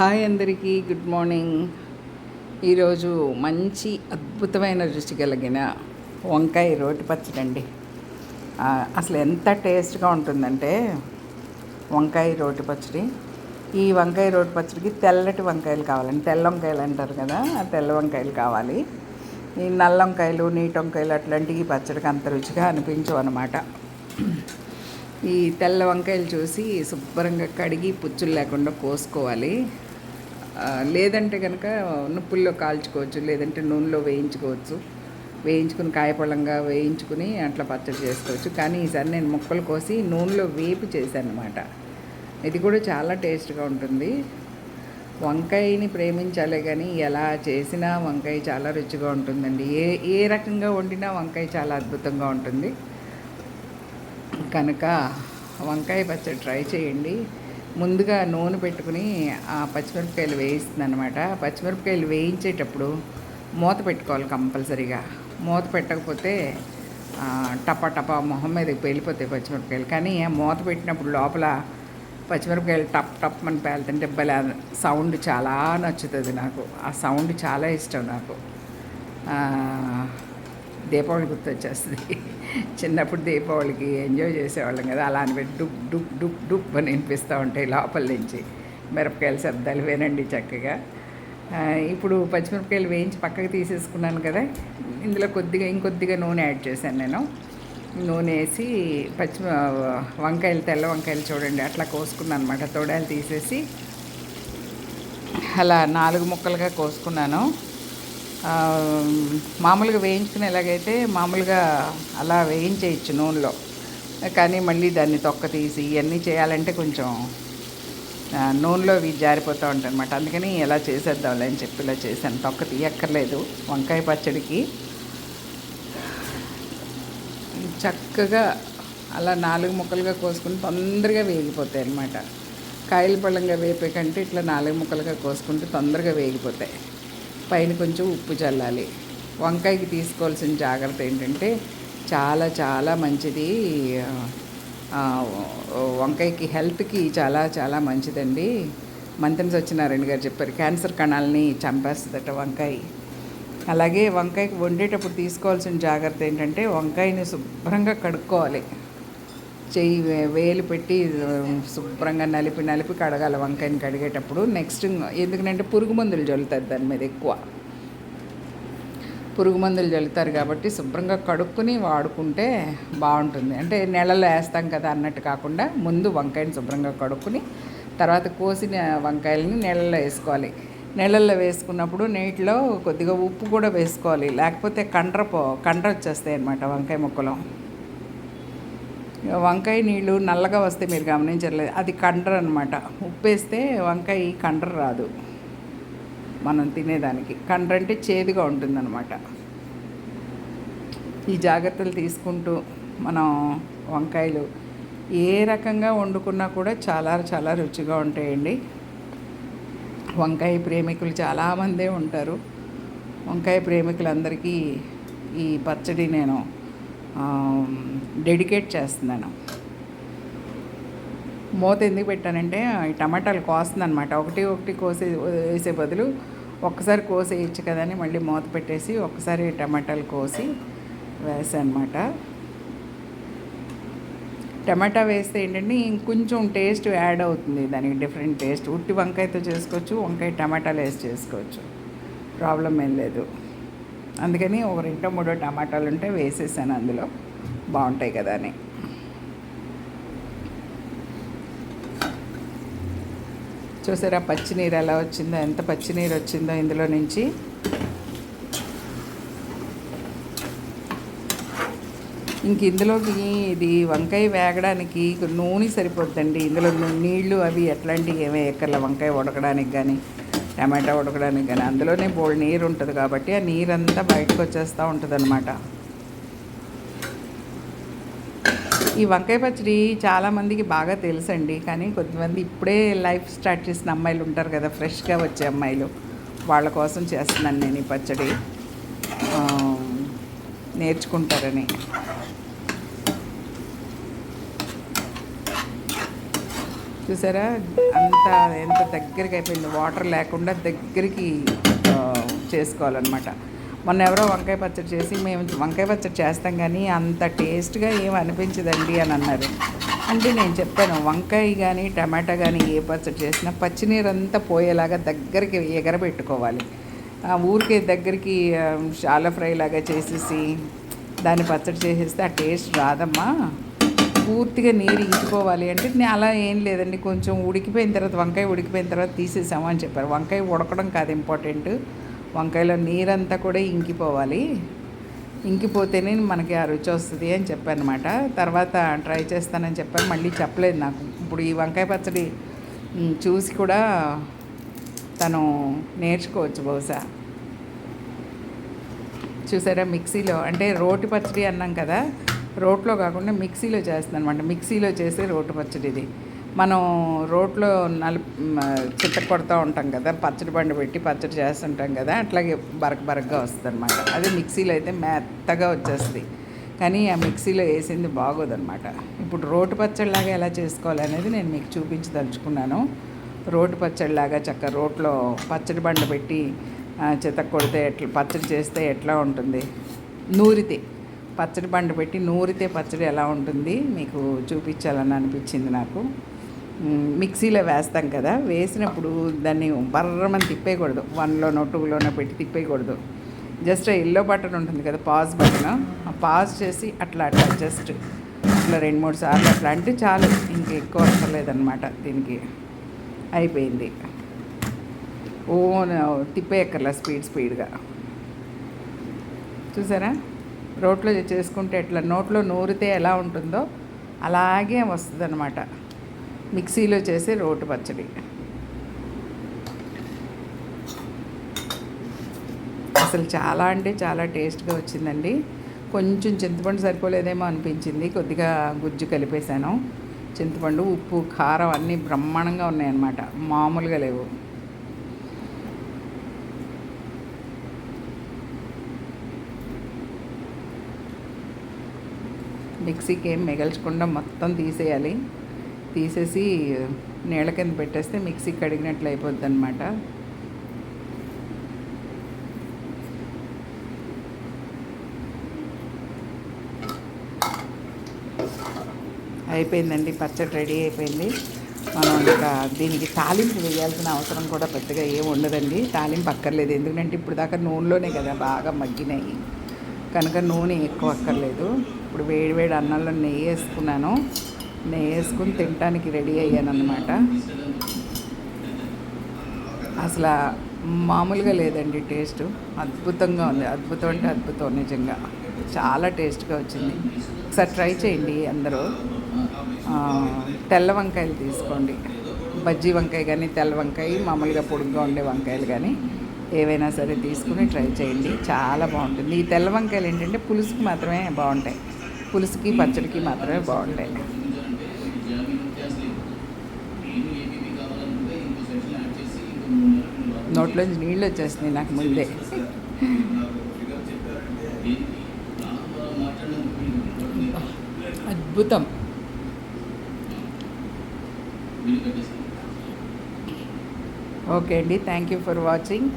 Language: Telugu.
హాయ్ అందరికీ గుడ్ మార్నింగ్. ఈరోజు మంచి అద్భుతమైన రుచి కలిగిన వంకాయ రోటి పచ్చడి అండి అసలు ఎంత టేస్ట్గా ఉంటుందంటే వంకాయ రోటి పచ్చడి. ఈ వంకాయ రోటి పచ్చడికి తెల్లటి వంకాయలు కావాలండి. తెల్ల వంకాయలు అంటారు కదా ఆ తెల్ల వంకాయలు కావాలి. ఈ నల్ల వంకాయలు నీటి వంకాయలు అట్లాంటివి పచ్చడికి అంత రుచిగా అనిపించవు అనమాట ఈ తెల్ల వంకాయలు చూసి శుభ్రంగా కడిగి పుచ్చులు లేకుండా కోసుకోవాలి. లేదంటే కనుక నుప్పుల్లో కాల్చుకోవచ్చు లేదంటే నూనెలో వేయించుకోవచ్చు. వేయించుకుని కాయపళ్ళంగా వేయించుకుని అట్లా పచ్చడి చేసుకోవచ్చు. కానీ ఈసారి నేను ముక్కలు కోసి నూనెలో వేపి చేశానమాట ఇది కూడా చాలా టేస్ట్గా ఉంటుంది. వంకాయని ప్రేమించాలే కానీ ఎలా చేసినా వంకాయ చాలా రుచిగా ఉంటుందండి. ఏ ఏ రకంగా వండినా వంకాయ చాలా అద్భుతంగా ఉంటుంది. కనుక వంకాయ పచ్చడి ట్రై చేయండి. ముందుగా నూనె పెట్టుకుని ఆ పచ్చిమిరపకాయలు వేయిస్తుంది అనమాట పచ్చిమిరపకాయలు వేయించేటప్పుడు మూత పెట్టుకోవాలి కంపల్సరీగా. మూత పెట్టకపోతే టపా టపా మొహం మీదకి వెళ్ళిపోతాయి పచ్చిమిరపకాయలు. కానీ మూత పెట్టినప్పుడు లోపల పచ్చిమిరపకాయలు టప్ టప్ అని పేలుతుంటే భలే సౌండ్ చాలా నచ్చుతుంది నాకు. ఆ సౌండ్ చాలా ఇష్టం నాకు. దీపావళి గుర్తొచ్చేస్తుంది. చిన్నప్పుడు దీపావళికి ఎంజాయ్ చేసేవాళ్ళం కదా అలా అని పెట్టి డుప్ డుప్ డుప్ డుప్ అని వినిపిస్తూ ఉంటాయి లోపల నుంచి. మిరపకాయల శబ్దాలు వినండి చక్కగా. ఇప్పుడు పచ్చిమిరపకాయలు వేయించి పక్కకి తీసేసుకున్నాను కదా ఇందులో కొద్దిగా ఇంకొద్దిగా నూనె యాడ్ చేశాను నేను. నూనె వేసి పచ్చి వంకాయలు తెల్ల వంకాయలు చూడండి అట్లా కోసుకున్నాను అనమాట తొడాలు తీసేసి అలా నాలుగు ముక్కలుగా కోసుకున్నాను. మామూలుగా వేయించుకునేలాగైతే మామూలుగా అలా వేయించేయచ్చు నూనెలో. కానీ మళ్ళీ దాన్ని తొక్క తీసి ఇవన్నీ చేయాలంటే కొంచెం నూనెలో ఇవి జారిపోతూ ఉంటాయి అనమాట అందుకని ఎలా చేసేద్దాంలే అని చెప్పి ఇలా చేశాను. తొక్క తీయక్కర్లేదు వంకాయ పచ్చడికి. చక్కగా అలా నాలుగు ముక్కలుగా కోసుకుని తొందరగా వేగిపోతాయి అన్నమాట. కాయల పళ్ళంగా వేపే కంటే ఇట్లా నాలుగు ముక్కలుగా కోసుకుంటే తొందరగా వేగిపోతాయి. పైన కొంచెం ఉప్పు చల్లాలి. వంకాయకి తీసుకోవాల్సిన జాగ్రత్త ఏంటంటే చాలా చాలా మంచిది. వంకాయకి హెల్త్కి చాలా చాలా మంచిదండి. మంత్రి సత్యనారాయణ గారు చెప్పారు క్యాన్సర్ కణాలని చంపేస్తుందట వంకాయ. అలాగే వంకాయకి వండేటప్పుడు తీసుకోవాల్సిన జాగ్రత్త ఏంటంటే వంకాయని శుభ్రంగా కడుక్కోవాలి. చెయ్యి వే- వేలు పెట్టి శుభ్రంగా నలిపి నలిపి కడగాలి వంకాయని కడిగేటప్పుడు. నెక్స్ట్ ఎందుకంటే పురుగు మందులు జల్లుతారు దాని మీద ఎక్కువ. పురుగు మందులు జల్లుతారు కాబట్టి శుభ్రంగా కడుక్కుని వాడుకుంటే బాగుంటుంది. అంటే నెలలో వేస్తాం కదా అన్నట్టు కాకుండా ముందు వంకాయని శుభ్రంగా కడుక్కుని తర్వాత కోసిన వంకాయలని నెలలో వేసుకోవాలి. నెలల్లో వేసుకున్నప్పుడు నీటిలో కొద్దిగా ఉప్పు కూడా వేసుకోవాలి. లేకపోతే కండ్ర పో కండ్ర వచ్చేస్తాయి అన్నమాట వంకాయ ముక్కలు. వంకాయ నీళ్ళు నల్లగా వస్తే మీరు గమనించలేదు అది కండ్ర అనమాట ఉప్పు వేస్తే వంకాయ కండ్ర రాదు మనం తినేదానికి. కండ్ర అంటే చేదుగా ఉంటుందన్నమాట. ఈ జాగ్రత్తలు తీసుకుంటూ మనం వంకాయలు ఏ రకంగా వండుకున్నా కూడా చాలా చాలా రుచిగా ఉంటాయండి. వంకాయ ప్రేమికులు చాలామందే ఉంటారు. వంకాయ ప్రేమికులందరికీ ఈ పచ్చడి నేను డెడికేట్ చేస్తున్నాను. మూత ఎందుకు పెట్టానంటే ఈ టమాటాలు కోస్తుంది అనమాట ఒకటి ఒకటి కోసే వేసే బదులు ఒక్కసారి కోసేయచ్చు కదా అని మళ్ళీ మూత పెట్టేసి ఒక్కసారి టమాటాలు కోసి వేసాను అనమాట టమాటా వేస్తే ఏంటంటే ఇంకొంచెం టేస్ట్ యాడ్ అవుతుంది. దానికి డిఫరెంట్ టేస్ట్. ఉట్టి వంకాయతో చేసుకోవచ్చు వంకాయ టమాటాలు వేసి చేసుకోవచ్చు. ప్రాబ్లం ఏం లేదు. అందుకని ఒక రెండో మూడో టమాటాలు ఉంటే వేసేసాను అందులో. బాగుంటాయి కదా అని. చూసారా పచ్చినీరు ఎలా వచ్చిందో ఎంత పచ్చినీరు వచ్చిందో ఇందులో నుంచి. ఇంక ఇందులోకి ఇది వంకాయ వేగడానికి నూనె సరిపోద్దండి. ఇందులో నీళ్ళు అవి ఎట్లాంటివి ఏమీ ఎక్కర్ల వంకాయ ఉడకడానికి కానీ టమాటా ఉడకడానికి కానీ. అందులోనే బోల్ నీరు ఉంటుంది కాబట్టి ఆ నీరంతా బయటకు వచ్చేస్తూ ఉంటుంది అనమాట ఈ వంకాయ పచ్చడి చాలామందికి బాగా తెలుసండి. కానీ కొంతమంది ఇప్పుడే లైఫ్ స్టార్ట్ చేసిన అమ్మాయిలు ఉంటారు కదా ఫ్రెష్గా వచ్చే అమ్మాయిలు. వాళ్ళ కోసం చేస్తున్నాను నేను ఈ పచ్చడి. నేర్చుకుంటారని. చూసారా? అంత ఎంత దగ్గరికి అయిపోయింది. వాటర్ లేకుండా దగ్గరికి చేసుకోవాలన్నమాట. మొన్న ఎవరో వంకాయ పచ్చడి చేసి మేము వంకాయ పచ్చడి చేస్తాం కానీ అంత టేస్ట్గా ఏం అనిపించదండి అని అన్నారు. అంటే నేను చెప్పాను వంకాయ కానీ టమాటా కానీ ఏ పచ్చడి చేసినా పచ్చినీరు అంతా పోయేలాగా దగ్గరికి ఎగరబెట్టుకోవాలి. ఆ ఊరికే దగ్గరికి ఆ, ఫ్రై లాగా చేసేసి దాన్ని పచ్చడి చేసేస్తే ఆ టేస్ట్ రాదమ్మా. పూర్తిగా నీరు ఇంకిపోవాలి అంటే నేను అలా ఏం లేదండి. కొంచెం ఉడికిపోయిన తర్వాత వంకాయ ఉడికిపోయిన తర్వాత తీసేసాము అని చెప్పారు. వంకాయ ఉడకడం కాదు ఇంపార్టెంట్. వంకాయలో నీరంతా కూడా ఇంకిపోవాలి. ఇంకిపోతేనే మనకి ఆ రుచి వస్తుంది అని చెప్పానమాట. తర్వాత ట్రై చేస్తానని చెప్పాను మళ్ళీ చెప్పలేదు నాకు. ఇప్పుడు ఈ వంకాయ పచ్చడి చూసి కూడా తను నేర్చుకోవచ్చు బహుశా. చూసారా మిక్సీలో? అంటే రోటి పచ్చడి అన్నాం కదా. రోట్లో కాకుండా మిక్సీలో చేస్తున్నాను అనమాట మిక్సీలో చేసే రోటి పచ్చడి ఇది. మనం రోట్లో నలుపు చిట్ట కొడతా ఉంటాం కదా పచ్చడి బండి పెట్టి పచ్చడి చేస్తుంటాం కదా అట్లాగే బరక బరకగా వస్తుంది అనమాట అదే మిక్సీలో అయితే మెత్తగా వచ్చేస్తుంది. కానీ ఆ మిక్సీలో వేసింది బాగోదనమాట ఇప్పుడు రోటి పచ్చడిలాగా ఎలా చేసుకోవాలి అనేది నేను మీకు చూపించదలుచుకున్నాను. రోటి పచ్చడిలాగా చక్క రోట్లో పచ్చడి బండ పెట్టి ఆ, కొడితే ఎట్లా పచ్చడి చేస్తే ఎట్లా ఉంటుంది? నూరితే. పచ్చడి బండ పెట్టి నూరితే పచ్చడి ఎలా ఉంటుంది మీకు చూపించాలని అనిపించింది నాకు. మిక్సీలో వేస్తాం కదా వేసినప్పుడు దాన్ని బర్రమని తిప్పేయకూడదు. వన్లోనో టూలోనో పెట్టి తిప్పేయకూడదు. జస్ట్ ఎల్లో బటన్ ఉంటుంది కదా పాజ్ బటన్. ఆ పాజ్ చేసి అట్లా అట్లా జస్ట్ అట్లా రెండు మూడు సార్లు అట్లా అంటే చాలు ఇంక ఎక్కువ అవసరం దీనికి. అయిపోయింది. ఓ తిప్పేయక్కర్లా స్పీడ్ స్పీడ్గా. చూసారా? రోట్లో చేసుకుంటే ఎట్లా నోట్లో నూరితే ఎలా ఉంటుందో అలాగే వస్తుంది అనమాట మిక్సీలో చేసే రోటి పచ్చడి. అసలు చాలా అంటే చాలా టేస్ట్గా వచ్చిందండి. కొంచెం చింతపండు సరిపోలేదేమో అనిపించింది కొద్దిగా గుజ్జు కలిపేశాను. చింతపండు ఉప్పు కారం అన్నీ బ్రహ్మాండంగా ఉన్నాయన్నమాట. మామూలుగా లేవు. మిక్సీకి ఏం మిగల్చకుండా మొత్తం తీసేయాలి. తీసేసి నీళ్ళ కింద పెట్టేస్తే మిక్సీ కడిగినట్లు అయిపోద్ది అనమాట అయిపోయిందండి పచ్చడి రెడీ అయిపోయింది. మనం ఇంకా దీనికి తాలింపు వేయాల్సిన అవసరం కూడా పెద్దగా ఏం ఉండదండి. తాలింపు అక్కర్లేదు ఎందుకంటే ఇప్పుడు దాకా నూనెలోనే కదా బాగా మగ్గినాయి. కనుక నూనె ఎక్కువ అక్కర్లేదు. ఇప్పుడు వేడి వేడి అన్నంలో నెయ్యి వేసుకున్నాను. నెయ్యి వేసుకుని తినడానికి రెడీ అయ్యాను అనమాట అసలు మామూలుగా లేదండి టేస్ట్. అద్భుతంగా ఉంది. అద్భుతం అంటే అద్భుతం నిజంగా. చాలా టేస్ట్గా వచ్చింది. ఒకసారి ట్రై చేయండి అందరూ. తెల్ల వంకాయలు తీసుకోండి. బజ్జీ వంకాయ కానీ తెల్ల వంకాయ మామూలుగా పొడుగ్గా ఉండే వంకాయలు కానీ ఏవైనా సరే తీసుకుని ట్రై చేయండి. చాలా బాగుంటుంది. ఈ తెల్ల వంకాయలు ఏంటంటే పులుసుకు మాత్రమే బాగుంటాయి. పులుసుకి పచ్చడికి మాత్రమే బాగుంటాయి. నోట్లోంచి నీళ్ళు వచ్చేస్తున్నాయి నాకు ముందే. అద్భుతం. ఓకే అండి. Thank you for watching.